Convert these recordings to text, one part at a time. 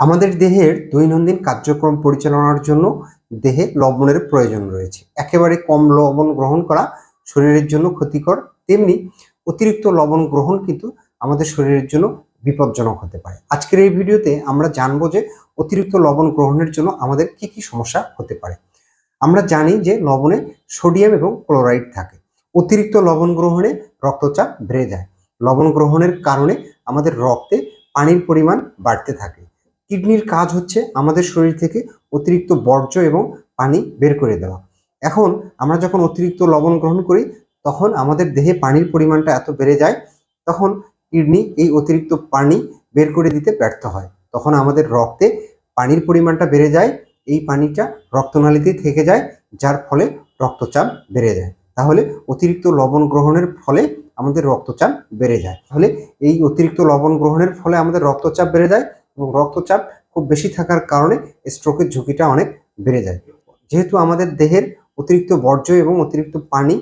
আমাদের দেহের দৈনন্দিন কার্যক্রম পরিচালনার জন্য দেহে লবণের প্রয়োজন রয়েছে। একেবারে কম লবণ গ্রহণ করা শরীরের জন্য ক্ষতিকর, তেমনি অতিরিক্ত লবণ গ্রহণ কিন্তু আমাদের শরীরের জন্য বিপজ্জনক হতে পারে। আজকের এই ভিডিওতে আমরা জানব যে অতিরিক্ত লবণ গ্রহণের জন্য আমাদের কি কি সমস্যা হতে পারে। আমরা জানি যে লবণে সোডিয়াম এবং ক্লোরাইড থাকে। অতিরিক্ত লবণ গ্রহণে রক্তচাপ বেড়ে যায়। লবণ গ্রহণের কারণে আমাদের রক্তে পানির পরিমাণ বাড়তে থাকে। কিডনির কাজ হচ্ছে আমাদের শরীর থেকে অতিরিক্ত বর্জ্য এবং পানি বের করে দেওয়া। এখন আমরা যখন অতিরিক্ত লবণ গ্রহণ করি, তখন আমাদের দেহে পানির পরিমাণটা এত বেড়ে যায়, তখন কিডনি এই অতিরিক্ত পানি বের করে দিতে ব্যর্থ হয়। তখন আমাদের রক্তে পানির পরিমাণটা বেড়ে যায়, এই পানিটা রক্তনালীতে থেকে যায়, যার ফলে রক্তচাপ বেড়ে যায়। তাহলে অতিরিক্ত লবণ গ্রহণের ফলে আমাদের রক্তচাপ বেড়ে যায়। তাহলে এই অতিরিক্ত লবণ গ্রহণের ফলে আমাদের রক্তচাপ বেড়ে যায় এবং রক্তচাপ খুব বেশি থাকার কারণে স্ট্রোকের ঝুঁকিটা অনেক বেড়ে যায়। যেহেতু আমাদের দেহের অতিরিক্ত বর্জ্য এবং অতিরিক্ত পানি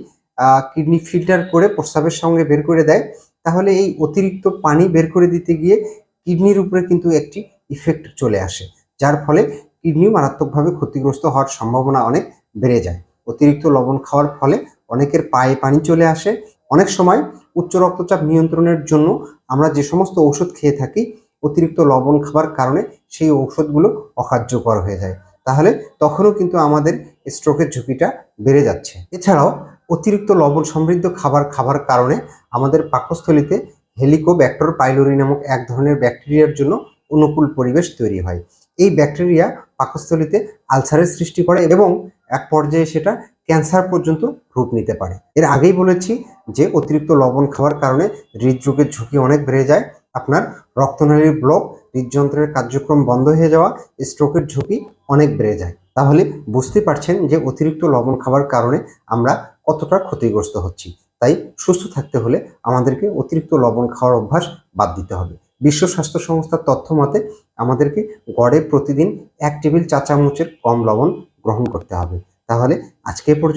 কিডনি ফিল্টার করে প্রস্রাবের সঙ্গে বের করে দেয়, তাহলে এই অতিরিক্ত পানি বের করে দিতে গিয়ে কিডনির উপরে কিন্তু একটি ইফেক্ট চলে আসে, যার ফলে কিডনি মারাত্মকভাবে ক্ষতিগ্রস্ত হওয়ার সম্ভাবনা অনেক বেড়ে যায়। অতিরিক্ত লবণ খাওয়ার ফলে অনেকের পায়ে পানি চলে আসে। অনেক সময় উচ্চ রক্তচাপ নিয়ন্ত্রণের জন্য আমরা যে সমস্ত ওষুধ খেয়ে থাকি অতিরিক্ত লবণ খাবার কারণে সেই ঔষধগুলো অকার্যকর হয়ে যায়। তাহলে তখনও কিন্তু আমাদের স্ট্রোকের ঝুঁকিটা বেড়ে যাচ্ছে। এছাড়াও অতিরিক্ত লবণ সমৃদ্ধ খাবার খাবার কারণে আমাদের পাকস্থলিতে হেলিকোব্যাক্টর পাইলোরি নামক এক ধরনের ব্যাকটেরিয়ার জন্য অনুকূল পরিবেশ তৈরি হয়। এই ব্যাকটেরিয়া পাকস্থলিতে আলসারের সৃষ্টি করে এবং এক পর্যায়ে সেটা ক্যান্সার পর্যন্ত রূপ নিতে পারে। এর আগেই বলেছি যে অতিরিক্ত লবণ খাওয়ার কারণে হৃদরোগের ঝুঁকি অনেক বেড়ে যায়। আপনার রক্তনালীর ব্লক, হৃদযন্ত্রের কার্যক্রম বন্ধ হয়ে যাওয়া স্ট্রোকের ঝুঁকি অনেক বেড়ে যায়। তাহলে বুঝতে পারছেন যে অতিরিক্ত লবণ খাওয়ার কারণে আমরা কতটা ক্ষতিগ্রস্ত হচ্ছি। তাই সুস্থ থাকতে হলে আমাদেরকে অতিরিক্ত লবণ খাওয়ার অভ্যাস বাদ দিতে হবে। বিশ্ব স্বাস্থ্য সংস্থার তথ্য মতে, আমাদেরকে গড়ে প্রতিদিন এক টেবিল চা চামচের কম লবণ গ্রহণ করতে হবে। তাহলে আজকে পর্যন্ত